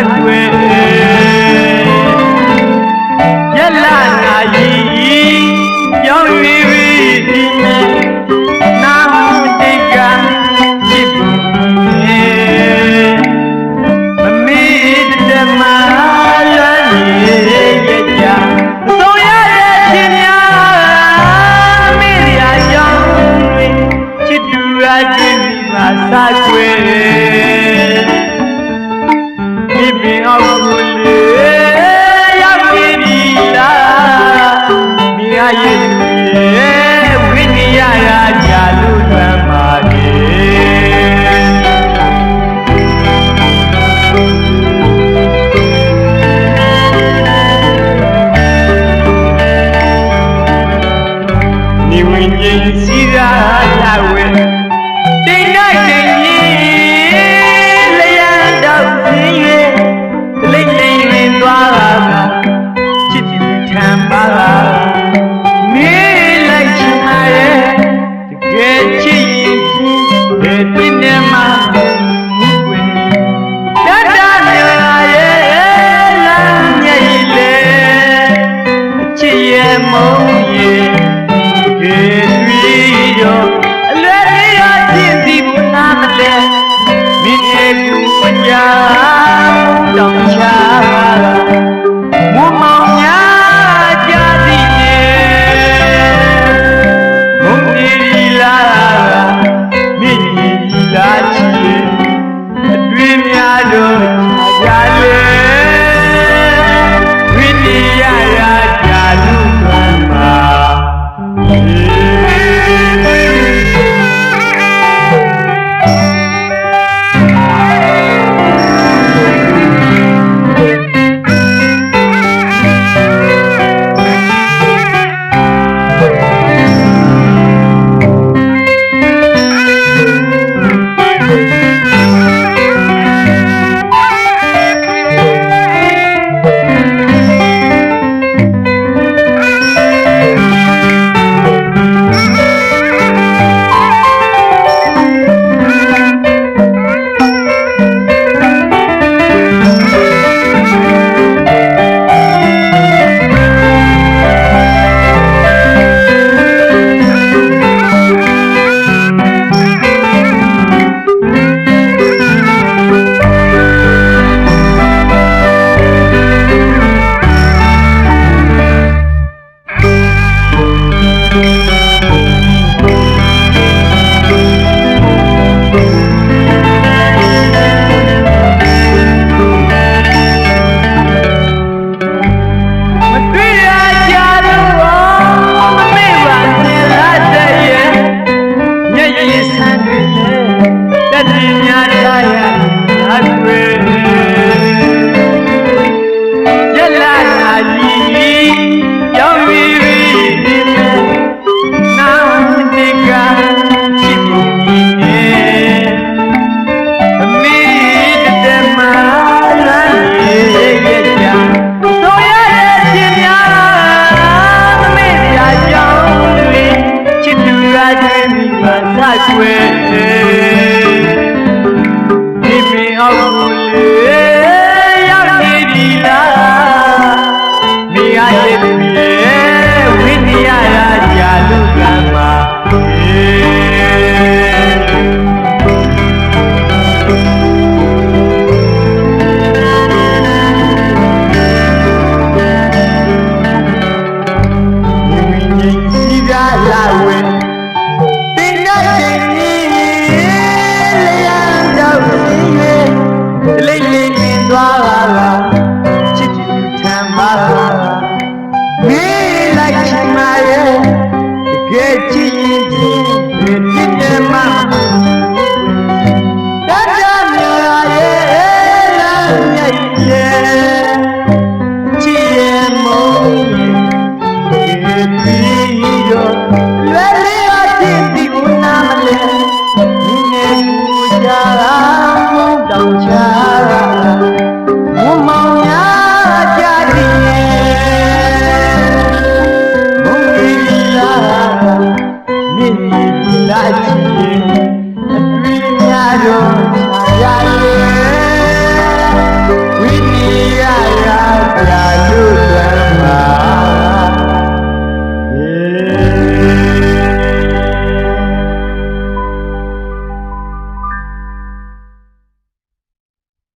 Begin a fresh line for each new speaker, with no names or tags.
I duele. yeah. ยามดอกชา graduated. ချစ်ရင်ချင်းဒီချင်းမြမတတ်ကြမြာရဲ့လာမြတ်ရဲ့ချစ်ရဲ့မုန်းရဲ့ဒီပြီးရောလွယ်လေးအချင်းဒီကုနာမလဲမြင်နေကူကြတာမုန်းတောင်ချာ လက်ချီအတွေ့များတော့